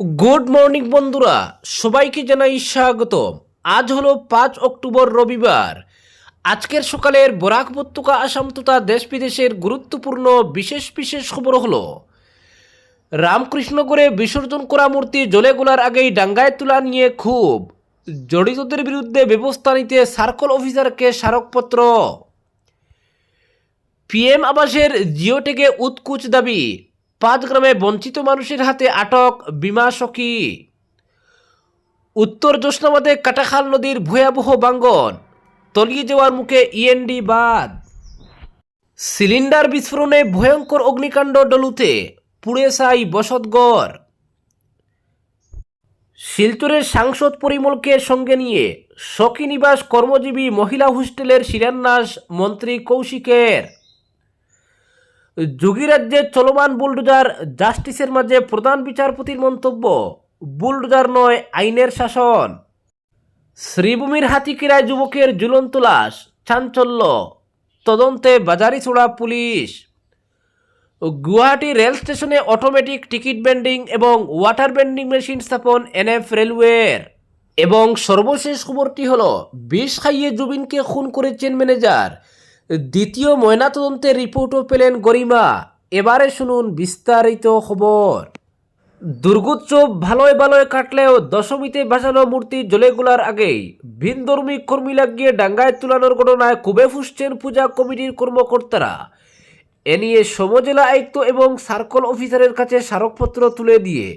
Good morning বন্ধুরা, সবাইকে জানাই স্বাগত আজ হলো পাঁচ অক্টোবর রবিবার। আজকের সকালের বরাক উপত্যকা আসাম তথা দেশ বিদেশের গুরুত্বপূর্ণ বিশেষ বিশেষ খবর হলো রামকৃষ্ণগড়ে বিসর্জন করা মূর্তি জলে গোলার আগেই ডাঙ্গায় তোলা নিয়ে খুব জড়িতদের বিরুদ্ধে ব্যবস্থা নিতে সার্কল অফিসারকে স্মারকপত্র। পিএম আবাসের জিওটেকে উৎকুচ দাবি পাঁচ গ্রামে বঞ্চিত মানুষের হাতে আটক বিমা সখী। উত্তর জোসনাবাদে কাটাখাল নদীর ভয়াবহ বাঙ্গন, তলিয়ে যাওয়ার মুখে ইএনডি বাদ সিলিন্ডার বিস্ফোরণে ভয়ঙ্কর অগ্নিকাণ্ড ডলুতে, পুড়ে সাই বসতগড় শিলচরের সাংসদ পরিমলকে সঙ্গে নিয়ে সখী নিবাস কর্মজীবী মহিলা হোস্টেলের শিলান্যাস মন্ত্রী কৌশিকের। যোগীরাজ্যে চলমান বুলডোজার জাস্টিসের মাঝে প্রধান বিচারপতির মন্তব্য, বুলডোজার নয়, আইনের শাসন। শ্রীভূমির হাতিকিরায় যুবকের ঝুলন্ত লাশ, চাঞ্চল্য। তদন্তে বাজারিছোড়া পুলিশ। গুয়াহাটি রেল স্টেশনে অটোমেটিক টিকিট বেন্ডিং এবং ওয়াটার বেন্ডিং মেশিন স্থাপন এনএফ রেলওয়ের। এবং সর্বশেষ খবরটি হল, বিষ খাইয়ে জুবিনকে খুন করেছেন ম্যানেজার। দ্বিতীয় ময়নাতদন্তের রিপোর্টও পেলেন গরিমা। এবারে শুনুন বিস্তারিত খবর। দুর্গোৎসব ভালোয় ভালোয় কাটলেও দশমীতে ভাসানো মূর্তি জ্বলে গোলার আগেই ভিনধর্মী কর্মী লাগিয়ে ডাঙ্গায় তুলানোর ঘটনায় কুবে ফুসছেন পূজা কমিটির কর্মকর্তারা। এ নিয়ে সমজেলা আয়ুক্ত এবং সার্কল অফিসারের কাছে স্মারকপত্র তুলে দিয়ে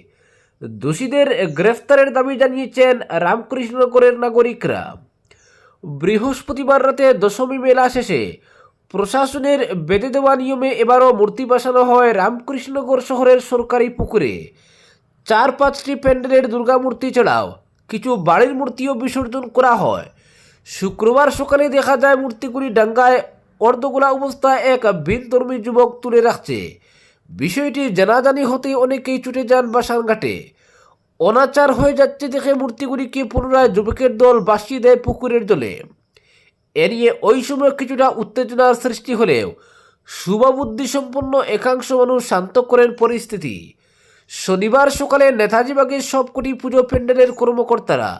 দোষীদের গ্রেফতারের দাবি জানিয়েছেন রামকৃষ্ণনগরের নাগরিকরা। বৃহস্পতিবার রাতে দশমী মেলা শেষে প্রশাসনের বেঁধে দেওয়া নিয়মে এবারও মূর্তি বসানো হয় রামকৃষ্ণগড় শহরের সরকারি পুকুরে। চার পাঁচটি প্যান্ডেলের দুর্গামূর্তি ছাড়াও কিছু বাড়ির মূর্তিও বিসর্জন করা হয়। শুক্রবার সকালে দেখা যায় মূর্তিগুলি ডাঙ্গায় অর্ধগোলা অবস্থায় এক ভিনধর্মী যুবক তুলে রাখছে। বিষয়টি জানাজানি হতেই অনেকেই ছুটে যান বাসানঘাটে অনাচার হয়ে যাচ্ছে দেখে মূর্তিগুলিকে পুনরায় যুবকের দল বাসিয়ে দেয় পুকুরের জলে। এ নিয়ে ওই সময় কিছুটা উত্তেজনার সৃষ্টি হলেও শুভবুদ্ধি সম্পন্ন একাংশ মানুষ শান্ত করেন পরিস্থিতি। শনিবার সকালে নেতাজিবাগের সবকটি পুজো প্যান্ডেলের কর্মকর্তারা,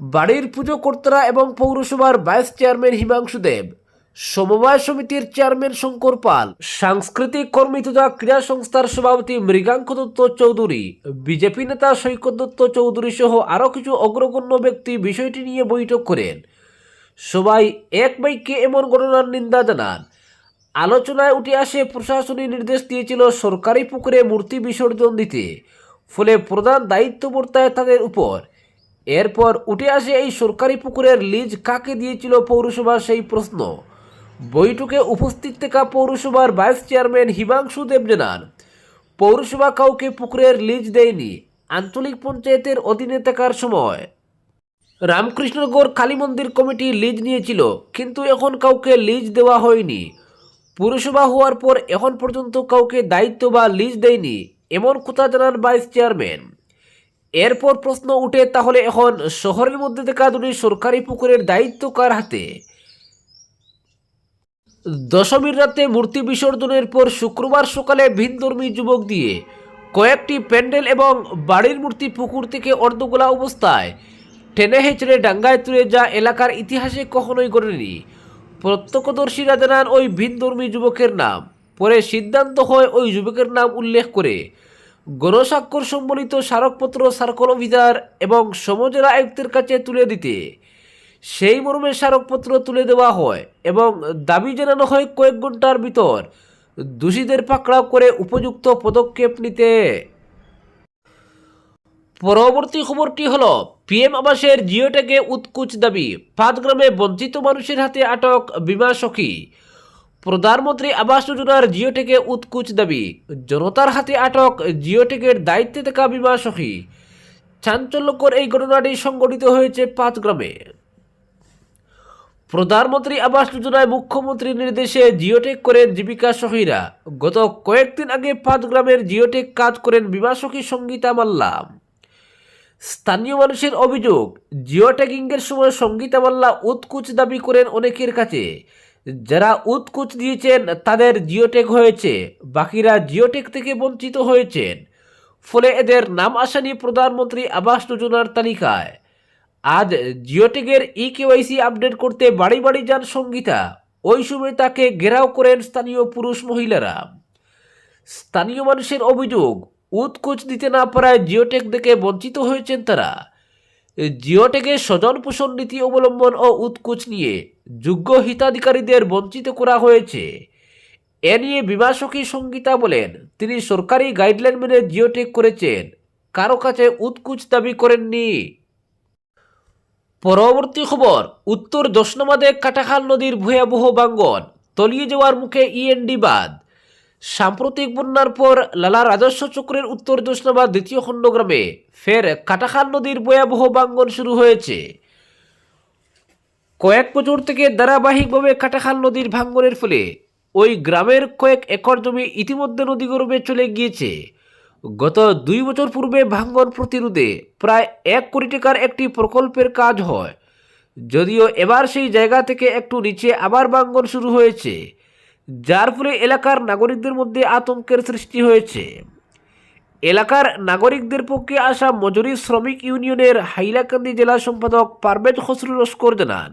বাড়ির পুজো কর্তারা এবং পৌরসভার ভাইস চেয়ারম্যান হিমাংশু দেব সমবায় সমিতির চেয়ারম্যান শঙ্কর পাল, সাংস্কৃতিক কর্মী তথা ক্রীড়া সংস্থার সভাপতি মৃগাঙ্ক দত্ত চৌধুরী, বিজেপি নেতা সৈকত দত্ত চৌধুরী সহ আরও কিছু অগ্রগণ্য ব্যক্তি বিষয়টি নিয়ে বৈঠক করেন। সবাই এক বাক্যে এমন ঘটনার নিন্দা জানান। আলোচনায় উঠে আসে প্রশাসনী নির্দেশ দিয়েছিল সরকারি পুকুরে মূর্তি বিসর্জন দিতে। ফলে প্রধান দায়িত্ব বর্তায় তাদের উপর। এরপর উঠে আসে, এই সরকারি পুকুরের লিজ কাকে দিয়েছিল পৌরসভা সেই প্রশ্ন। বৈঠকে উপস্থিত থাকা পৌরসভার ভাইস চেয়ারম্যান হিমাংশু দেব জানান পৌরসভা কাউকে পুকুরের লিজ দেয়নি, আঞ্চলিক পঞ্চায়েতের অধীনে থাকার সময়। রামকৃষ্ণগড় কালী মন্দির কমিটি লিজ নিয়েছিল, কিন্তু এখন কাউকে লিজ দেওয়া হয়নি। পুরসভা হওয়ার পর এখন পর্যন্ত কাউকে দায়িত্ব বা লিজ দেয়নি, এমন কথা জানান ভাইস চেয়ারম্যান। এরপর প্রশ্ন উঠে, তাহলে এখন শহরের মধ্যে থাকা দুটি সরকারি পুকুরের দায়িত্ব কার হাতে? দশমীর রাতে মূর্তি বিসর্জনের পর শুক্রবার সকালে ভিনধর্মী যুবক দিয়ে কয়েকটি প্যান্ডেল এবং বাড়ির মূর্তি পুকুর থেকে অর্ধগোলা অবস্থায় টেনে হেঁচড়ে ডাঙ্গায় তুলে যা এলাকার ইতিহাসে কখনোই ঘটেনি প্রত্যক্ষদর্শীরা জানান, ওই ভিনধর্মী যুবকের নাম। পরে সিদ্ধান্ত হয় ওই যুবকের নাম উল্লেখ করে গণস্বাক্ষর সম্বলিত স্মারকপত্র, সার্কল অফিসার এবং সমজেলা আয়ুক্তের কাছে তুলে দিতে। সেই মর্মে স্মারকপত্র তুলে দেওয়া হয় এবং দাবি জানানো হয় কয়েক ঘণ্টার ভিতর দোষীদের পাকড়াও করে উপযুক্ত পদক্ষেপ নিতে। পরবর্তী খবরটি হলো, পিএম আবাসের জিওটেকে উৎকুচ দাবি, পাঁচগ্রামে বঞ্চিত মানুষের হাতে আটক বিমা সখী। প্রধানমন্ত্রী আবাস যোজনার জিওটেকে উৎকুচ দাবি, জনতার হাতে আটক জিওটেকের দায়িত্বে থাকা বিমা সখী। চাঞ্চল্যকর এই ঘটনাটি সংঘটিত হয়েছে পাঁচগ্রামে। প্রধানমন্ত্রী আবাস যোজনায় মুখ্যমন্ত্রীর নির্দেশে জিওটেক করেন জীবিকা সখীরা। গত কয়েকদিন আগে পাঁচ গ্রামের জিওটেক কাজ করেন বিমা সখী সঙ্গীতা মাল্লা। স্থানীয় মানুষের অভিযোগ, জিওটেকিংয়ের সময় সঙ্গীতা মাল্লা উৎকুচ দাবি করেন অনেকের কাছে। যারা উৎকুচ দিয়েছেন, তাদের জিওটেক হয়েছে, বাকিরা জিওটেক থেকে বঞ্চিত হয়েছেন। ফলে এদের নাম আসেনি প্রধানমন্ত্রী আবাস যোজনার তালিকায়। আজ জিওটেকের ই কেওয়াইসি আপডেট করতে বাড়ি বাড়ি যান সঙ্গীতা। ওই সময় তাকে ঘেরাও করেন স্থানীয় পুরুষ মহিলারা। স্থানীয় মানুষের অভিযোগ, উৎকোচ দিতে না পারায় জিওটেক থেকে বঞ্চিত হয়েছেন তারা। জিওটেকে স্বজন পোষণ নীতি অবলম্বন ও উৎকোচ নিয়ে যোগ্য হিতাধিকারীদের বঞ্চিত করা হয়েছে। এ নিয়ে বিভাসকী সঙ্গীতা বলেন, তিনি সরকারি গাইডলাইন মেনে জিওটেক করেছেন, কারও কাছে উৎকুচ দাবি করেননি। পরবর্তী খবর, উত্তর দশনামাদে কাটাখাল নদীর ভয়াবহ বাঙ্গন তলিয়ে যাওয়ার মুখে ইএনডি বাদ সাম্প্রতিক বন্যার পর লালা রাজস্ব চক্রের উত্তর দশনাবাদ দ্বিতীয় খণ্ডগ্রামে ফের কাটাখাল নদীর ভয়াবহ বাঙ্গন শুরু হয়েছে। কয়েক বছর থেকে ধারাবাহিকভাবে কাটাখাল নদীর ভাঙ্গনের ফলে ওই গ্রামের কয়েক একর জমি ইতিমধ্যে নদীগর্ভে চলে গিয়েছে। গত দুই বছর পূর্বে ভাঙ্গন প্রতিরোধে প্রায় এক কোটি টাকার একটি প্রকল্পের কাজ হয়। যদিও এবার সেই জায়গা থেকে একটু নিচে আবার ভাঙ্গন শুরু হয়েছে, যার ফলে এলাকার নাগরিকদের মধ্যে আতঙ্কের সৃষ্টি হয়েছে। এলাকার নাগরিকদের পক্ষে আসা মজুরি শ্রমিক ইউনিয়নের হাইলাকান্দি জেলা সম্পাদক পারভেজ খসরু লস্কর জানান,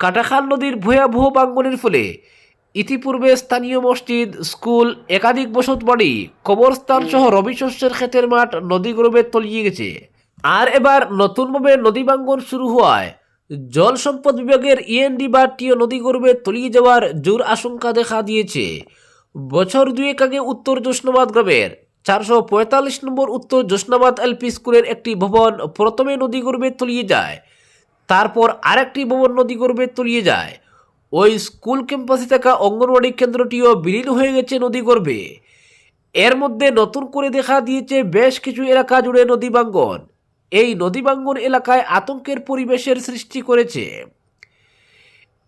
কাটাখাল নদীর ভয়াবহ বাঙ্গনের ফলে ইতিপূর্বে স্থানীয় মসজিদ, স্কুল, একাধিক বসত বাড়ি, কবরস্থান সহ রবি শস্যের ক্ষেতের মাঠ নদীগর্ভে তলিয়ে গেছে। আর এবার নতুনভাবে নদী বাঙ্গন শুরু হওয়ায় জল সম্পদ বিভাগের ইএনডি বা টিও নদী গর্বে তলিয়ে যাওয়ার জোর আশঙ্কা দেখা দিয়েছে। বছর দুয়েক আগে উত্তর জোসনাবাদ গ্রামের চারশো পঁয়তাল্লিশ নম্বর উত্তর জোসনাবাদ এলপি স্কুলের একটি ভবন প্রথমে নদী গর্বে তলিয়ে যায়, তারপর আরেকটি ভবন নদী গর্বে তলিয়ে যায়। ওই স্কুল ক্যাম্পাসে থাকা অঙ্গনওয়াড়ি কেন্দ্রটিও বিলীন হয়ে গেছে নদী নদীগর্ভে এর মধ্যে নতুন করে দেখা দিয়েছে বেশ কিছু এলাকা জুড়ে নদী বাঙ্গন এই নদী বাঙ্গন এলাকায় আতঙ্কের পরিবেশের সৃষ্টি করেছে।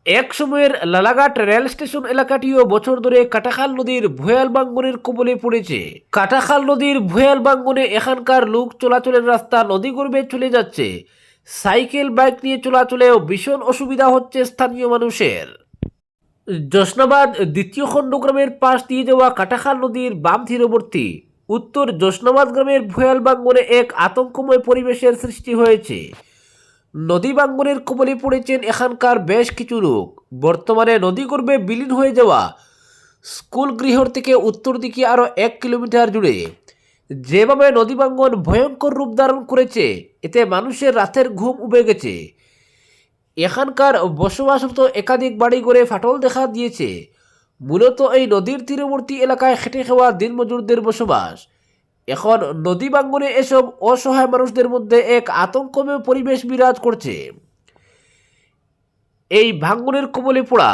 এক সময়ের লালাঘাট রেল স্টেশন এলাকাটিও বছর ধরে কাটাখাল নদীর ভয়াল বাঙ্গনের কবলে পড়েছে। কাটাখাল নদীর ভয়াল বাঙ্গনে এখানকার লোক চলাচলের রাস্তা নদীগর্ভে চলে যাচ্ছে। সাইকেল, বাইক নিয়ে চলাচলেও ভীষণ অসুবিধা হচ্ছে স্থানীয় মানুষের। জোসনাবাদ দ্বিতীয় খণ্ডগ্রামের পাশ দিয়ে যাওয়া কাটাখাল নদীর বাম তীরবর্তী উত্তর জোসনাবাদ গ্রামের ভয়াল বাঙ্গনে এক আতঙ্কময় পরিবেশের সৃষ্টি হয়েছে। নদী বাঙ্গনের কবলে পড়েছেন এখানকার বেশ কিছু লোক। বর্তমানে নদীগর্ভে বিলীন হয়ে যাওয়া স্কুল গৃহর থেকে উত্তর দিকে আরও এক কিলোমিটার জুড়ে যেভাবে নদী বাঙ্গন ভয়ঙ্কর রূপ ধারণ করেছে, এতে মানুষের রাতের ঘুম উবে গেছে। এখানকার বসবাসরত একাধিক বাড়ি গড়ে ফাটল দেখা দিয়েছে। মূলত এই নদীর তীরবর্তী এলাকায় খেটে খাওয়া দিনমজুরদের বসবাস। এখন নদী বাঙ্গনে এসব অসহায় মানুষদের মধ্যে এক আতঙ্কময় পরিবেশ বিরাজ করছে। এই ভাঙ্গনের কবলে পোড়া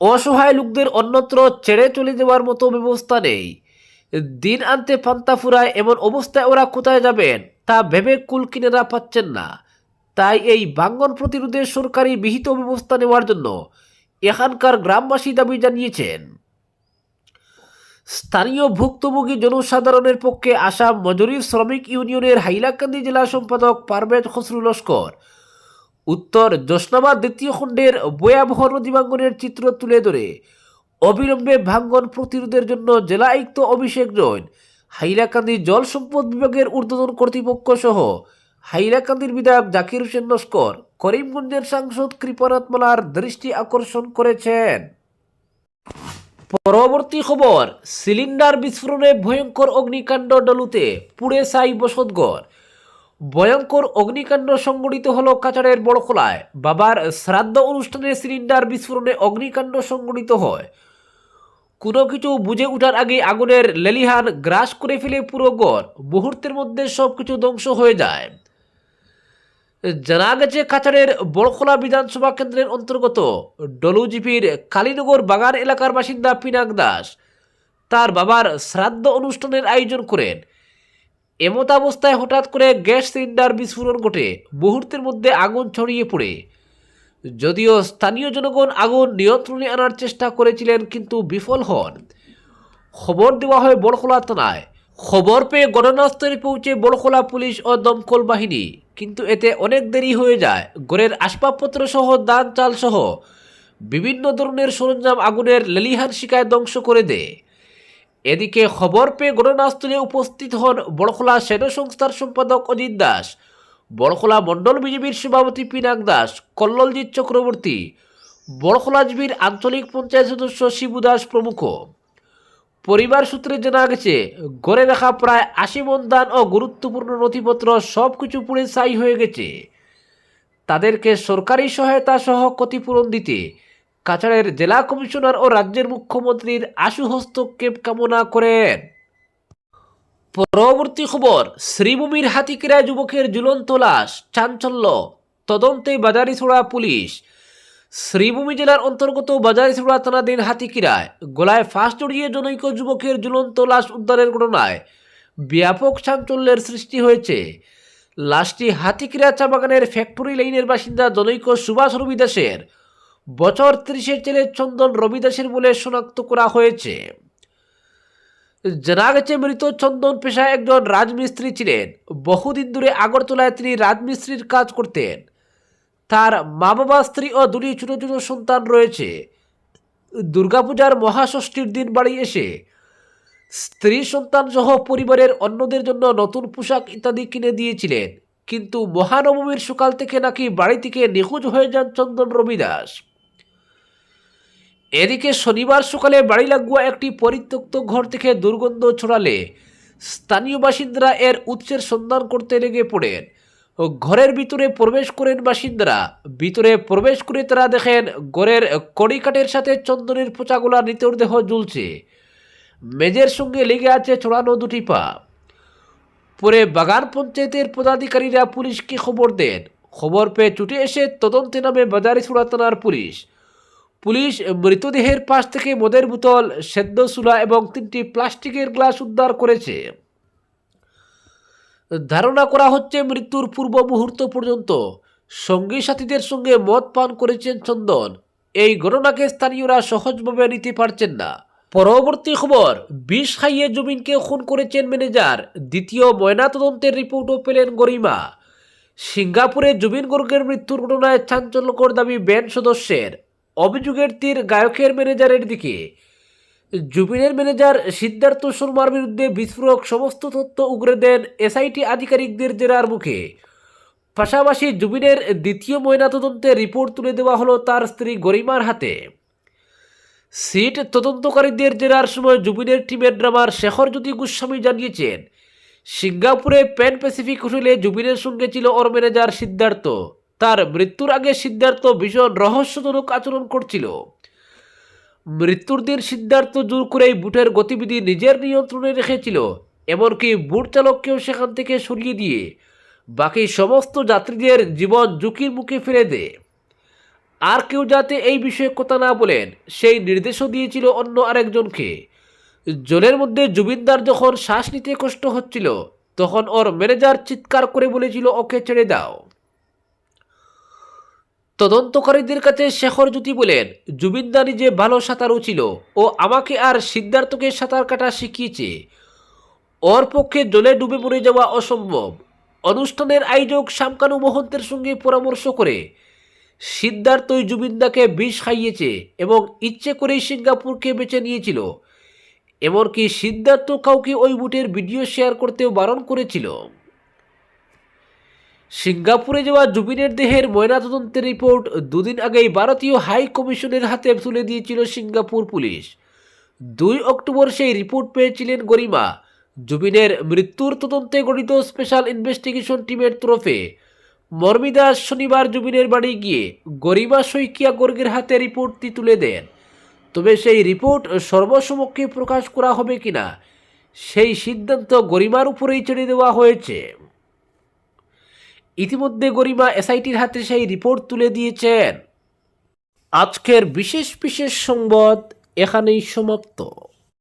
অসহায় লোকদের অন্যত্র ছেড়ে চলে যাওয়ার মতো ব্যবস্থা নেই। দিন আনতে পান্তা ফুরায় এমন অবস্থায় ওরা কোথায় যাবেন? তা ভেবে কুল কিনেরা পাচ্ছেন না। তাই এই বাঙ্গন প্রতিরোধে সরকারি বিহিত ব্যবস্থা নেওয়ার জন্য এখানকার গ্রামবাসী দাবি জানিয়েছেন। স্থানীয় ভুক্তভোগী জনসাধারণের পক্ষে আসাম মজুরি শ্রমিক ইউনিয়নের হাইলাকান্দি জেলা সম্পাদক পারভেজ খসরু লস্কর উত্তর জোসনাবাদ দ্বিতীয় খণ্ডের ভয়াবহ নদীবাঙ্গনের চিত্র তুলে ধরে অবিলম্বে ভাঙ্গন প্রতিরোধের জন্য জেলা আয়ুক্ত অভিষেক জৈন, হাইলাকান্দি জল সম্পদ বিভাগের ঊর্ধ্বতন কর্তৃপক্ষ সহ হাইলাকান্দির বিধায়ক জাকির হোসেন নস্কর, করিমগঞ্জের সাংসদ কৃপনাথ মালার দৃষ্টি আকর্ষণ করেছেন। পরবর্তী খবর, সিলিন্ডার বিস্ফোরণে ভয়ঙ্কর অগ্নিকাণ্ড ডলুতে পুড়ে সাই বসতঘর। ভয়ঙ্কর অগ্নিকাণ্ড সংঘটিত হলো কাচারের বড়খোলায়। বাবার শ্রাদ্ধ অনুষ্ঠানে সিলিন্ডার বিস্ফোরণে অগ্নিকাণ্ড সংঘটিত হয়। কোনো কিছু বুঝে ওঠার আগে আগুনের লেলিহান গ্রাস করে ফেলে পুরো গড় মুহূর্তের মধ্যে সব কিছু ধ্বংস হয়ে যায়। জানা গেছে কাছাড়ের বড়খোলা বিধানসভা কেন্দ্রের অন্তর্গত ডলুজিপির কালীনগর বাগান এলাকার বাসিন্দা পিনাক দাস। তার বাবার শ্রাদ্ধ অনুষ্ঠানের আয়োজন করেন। এমত অবস্থায় হঠাৎ করে গ্যাস সিলিন্ডার বিস্ফোরণ ঘটে, মুহূর্তের মধ্যে আগুন ছড়িয়ে পড়ে। যদিও স্থানীয় জনগণ আগুন নিয়ন্ত্রণে আনার চেষ্টা করেছিলেন, কিন্তু বিফল হন। খবর দেওয়া হয় বড়খোলা থানায়। খবর পেয়ে ঘটনাস্থলে পৌঁছে বড়খোলা পুলিশ ও দমকল বাহিনী। কিন্তু এতে অনেক দেরি হয়ে যায়। ঘরের আসবাবপত্র সহ দান চাল সহ বিভিন্ন ধরনের সরঞ্জাম আগুনের লেলিহান শিকায় ধ্বংস করে দেয়। এদিকে খবর পেয়ে ঘটনাস্থলে উপস্থিত হন বড়খোলা সেনা সংস্থার সম্পাদক অজিত দাস, বড়খোলা মণ্ডল বিজেপির সভাপতি পিনাক দাস, কল্ললজিৎ চক্রবর্তী, বড়খোলা জিবির আঞ্চলিক পঞ্চায়েত সদস্য শিবু দাস প্রমুখ। পরিবার সূত্রে জানা গেছে, গড়ে রাখা প্রায় আশি মন দান ও গুরুত্বপূর্ণ নথিপত্র সব কিছু পুড়ে ছাই হয়ে গেছে। তাদেরকে সরকারি সহায়তা সহ ক্ষতিপূরণ দিতে কাছাড়ের জেলা কমিশনার ও রাজ্যের মুখ্যমন্ত্রীর আশু হস্তক্ষেপ কামনা করেন। পরবর্তী খবর, শ্রীভূমির হাতিকিরায় যুবকের ঝুলন্ত লাশ, চাঞ্চল্য। তদন্তে বাজারিছড়া পুলিশ। শ্রীভূমি জেলার অন্তর্গত বাজারিছড়া থানাধীন হাতিকিরায় গলায় ফাঁস জড়িয়ে জনৈক যুবকের ঝুলন্ত লাশ উদ্ধারের ঘটনায় ব্যাপক চাঞ্চল্যের সৃষ্টি হয়েছে। লাশটি হাতিকিরা চা বাগানের ফ্যাক্টরি লাইনের বাসিন্দা জনৈক সুভাষ রবি দাসের বছর ত্রিশের ছেলে চন্দন রবি দাসের বলে শনাক্ত করা হয়েছে। জানা গেছে, মৃত চন্দন পেশায় একজন রাজমিস্ত্রি ছিলেন। বহুদিন ধরে আগরতলায় তিনি রাজমিস্ত্রির কাজ করতেন। তার মা বাবা স্ত্রী ও দুটি ছোট ছোট সন্তান রয়েছে। দুর্গাপূজার মহাষষ্ঠীর দিন বাড়ি এসে স্ত্রী, সন্তান সহ পরিবারের অন্যদের জন্য নতুন পোশাক ইত্যাদি কিনে দিয়েছিলেন। কিন্তু মহানবমীর সকাল থেকে নাকি বাড়ি থেকে নিখোঁজ হয়ে যান চন্দন রবি দাস এদিকে শনিবার সকালে বাড়ি লাগুয়া একটি পরিত্যক্ত ঘর থেকে দুর্গন্ধ ছড়ালে স্থানীয় বাসিন্দারা এর উৎসের সন্ধান করতে লেগে পড়েন। ঘরের ভিতরে প্রবেশ করেন বাসিন্দারা। ভিতরে প্রবেশ করে তারা দেখেন ঘরের কড়িকাঠের সাথে চন্দনের পোচাগুলা নিতর দেহ ঝুলছে মেজের সঙ্গে লেগে আছে ছড়ানো দুটি পা। পরে বাগান পঞ্চায়েতের পদাধিকারীরা পুলিশকে খবর দেন। খবর পেয়ে ছুটে এসে তদন্তে নামে বাজারিছড়া থানার পুলিশ। পুলিশ মৃতদেহের পাশ থেকে মদের বোতল, সেদ্ধ সুলা এবং তিনটি প্লাস্টিকের গ্লাস উদ্ধার করেছে। ধারণা করা হচ্ছে মৃত্যুর পূর্ব মুহূর্ত পর্যন্ত সঙ্গী সাথীদের সঙ্গে মদ পান করেছেন চন্দন। এই ঘটনাকে স্থানীয়রা সহজভাবে নিতে পারছেন না। পরবর্তী খবর, বিষ খাইয়ে জমিনকে খুন করেছেন ম্যানেজার। দ্বিতীয় ময়নাতদন্তের রিপোর্টও পেলেন গরিমা। সিঙ্গাপুরে জুবিন গর্গের মৃত্যুর ঘটনায় চাঞ্চল্যকর দাবি ব্যান্ড সদস্যের। অভিযোগের তীর গায়কের ম্যানেজারের দিকে। জুবিনের ম্যানেজার সিদ্ধার্থ শর্মার বিরুদ্ধে বিস্ফোরক সমস্ত তথ্য উগরে দেন এসআইটি আধিকারিকদের জেরার মুখে। পাশাপাশি জুবিনের দ্বিতীয় ময়নাতদন্তের রিপোর্ট তুলে দেওয়া হলো তার স্ত্রী গরিমার হাতে। সিট তদন্তকারীদের জেরার সময় জুবিনের টিমের ড্রামার শেখর জ্যোতি গোস্বামী জানিয়েছেন, সিঙ্গাপুরে প্যান প্যাসিফিক হোটেলে জুবিনের সঙ্গে ছিল ওর ম্যানেজার সিদ্ধার্থ। তার মৃত্যুর আগে সিদ্ধার্থ ভীষণ রহস্যজনক আচরণ করছিল। মৃত্যুর দিন সিদ্ধার্থ জোর করেই বুটের গতিবিধি নিজের নিয়ন্ত্রণে রেখেছিল, এমনকি বুট চালককেও সেখান থেকে সরিয়ে দিয়ে বাকি সমস্ত যাত্রীদের জীবন ঝুঁকির মুখে ফেলে দেয় আর কেউ যাতে এই বিষয়ে কথা না বলেন, সেই নির্দেশও দিয়েছিল অন্য আরেকজনকে। জলের মধ্যে জুবিনদার যখন শ্বাস নিতে কষ্ট হচ্ছিল, তখন ওর ম্যানেজার চিৎকার করে বলেছিল, ওকে ছেড়ে দাও। তদন্তকারীদের কাছে শেখর জ্যোতি বলেন জুবিনদা নিজে ভালো সাঁতারও ছিল ও আমাকে আর সিদ্ধার্থকে সাঁতার কাটা শিখিয়েছে। ওর পক্ষে জলে ডুবে মরে যাওয়া অসম্ভব। অনুষ্ঠানের আয়োজক শামকানু মহন্তের সঙ্গে পরামর্শ করে, সিদ্ধার্থই জুবিনদাকে বিষ খাইয়েছে এবং ইচ্ছে করেই সিঙ্গাপুরকে বেছে নিয়েছিল। এমনকি সিদ্ধার্থ কাউকে ওই বুটের ভিডিও শেয়ার করতেও বারণ করেছিল। সিঙ্গাপুরে যাওয়া জুবিনের দেহের ময়নাতদন্তের রিপোর্ট দুদিন আগেই ভারতীয় হাই কমিশনের হাতে তুলে দিয়েছিল সিঙ্গাপুর পুলিশ। দুই অক্টোবর সেই রিপোর্ট পেয়েছিলেন গরিমা, জুবিনের মৃত্যুর তদন্তে গঠিত স্পেশাল ইনভেস্টিগেশন টিমের তরফে। মর্মিদাস শনিবার জুবিনের বাড়ি গিয়ে গরিমা শইকিয়া গর্গের হাতে রিপোর্টটি তুলে দেন। তবে সেই রিপোর্ট সর্বসমক্ষে প্রকাশ করা হবে কিনা, সেই সিদ্ধান্ত গরিমার উপরেই ছেড়ে দেওয়া হয়েছে। ইতিমধ্যে গরিমা এসআইটির হাতে সেই রিপোর্ট তুলে দিয়েছেন। আজকের বিশেষ বিশেষ সংবাদ এখানেই সমাপ্ত।